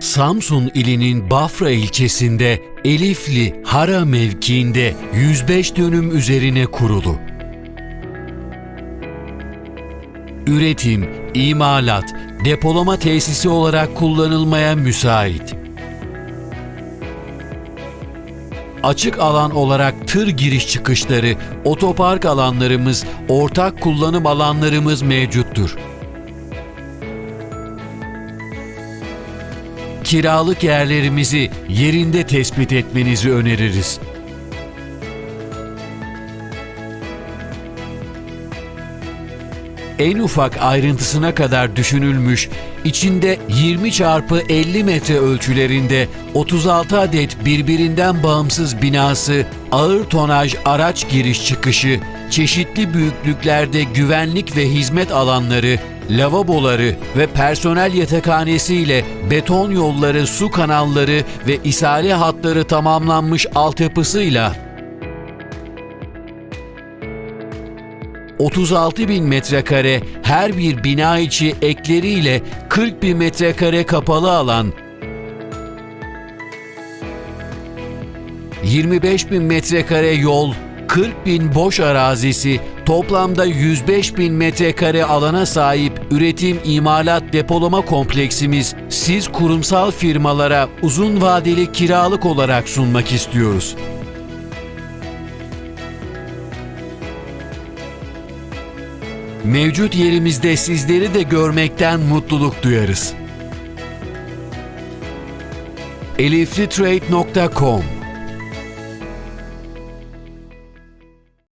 Samsun ilinin Bafra ilçesinde Elifli Hara mevkiinde 105 dönüm üzerine kurulu. Üretim, imalat, depolama tesisi olarak kullanılmaya müsait. Açık alan olarak tır giriş çıkışları, otopark alanlarımız, ortak kullanım alanlarımız mevcuttur. Kiralık yerlerimizi yerinde tespit etmenizi öneririz. En ufak ayrıntısına kadar düşünülmüş, içinde 20 çarpı 50 metre ölçülerinde 36 adet birbirinden bağımsız binası, ağır tonaj araç giriş çıkışı, çeşitli büyüklüklerde güvenlik ve hizmet alanları, lavaboları ve personel yatakhanesi ile beton yolları, su kanalları ve isale hatları tamamlanmış altyapısıyla 36 bin metrekare her bir bina içi ekleriyle 40 bin metrekare kapalı alan, 25 bin metrekare yol, 40 bin boş arazisi, toplamda 105 bin metrekare alana sahip üretim imalat depolama kompleksimiz siz kurumsal firmalara uzun vadeli kiralık olarak sunmak istiyoruz. Mevcut yerimizde sizleri de görmekten mutluluk duyarız. eliflitrade.com